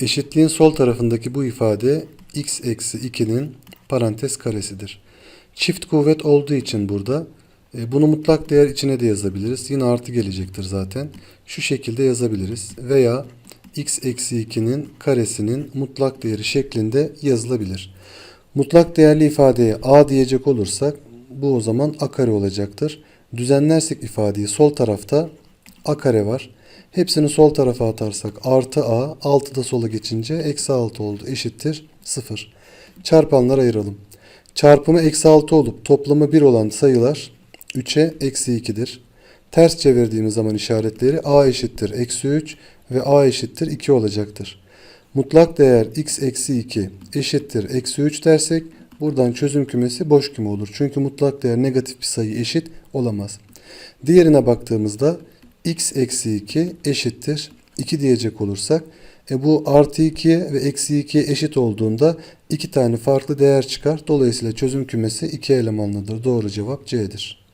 Eşitliğin sol tarafındaki bu ifade x eksi 2'nin parantez karesidir. Çift kuvvet olduğu için burada e, bunu mutlak değer içine de yazabiliriz. Yine artı gelecektir zaten. Şu şekilde yazabiliriz. Veya x eksi 2'nin karesinin mutlak değeri şeklinde yazılabilir. Mutlak değerli ifadeye a diyecek olursak bu o zaman a kare olacaktır. Düzenlersek ifadeyi sol tarafta a kare var. Hepsini sol tarafa atarsak artı a, 6 da sola geçince eksi 6 oldu eşittir 0. Çarpanlar ayıralım. Çarpımı eksi 6 olup toplamı 1 olan sayılar 3'e eksi 2'dir. Ters çevirdiğimiz zaman işaretleri a eşittir eksi 3 ve a eşittir 2 olacaktır. Mutlak değer x eksi 2 eşittir eksi 3 dersek buradan çözüm kümesi boş küme olur. Çünkü mutlak değer negatif bir sayı eşit olamaz. Diğerine baktığımızda x eksi 2 eşittir 2 diyecek olursak e bu artı 2 ve eksi 2 eşit olduğunda iki tane farklı değer çıkar. Dolayısıyla çözüm kümesi iki elemanlıdır. Doğru cevap C'dir.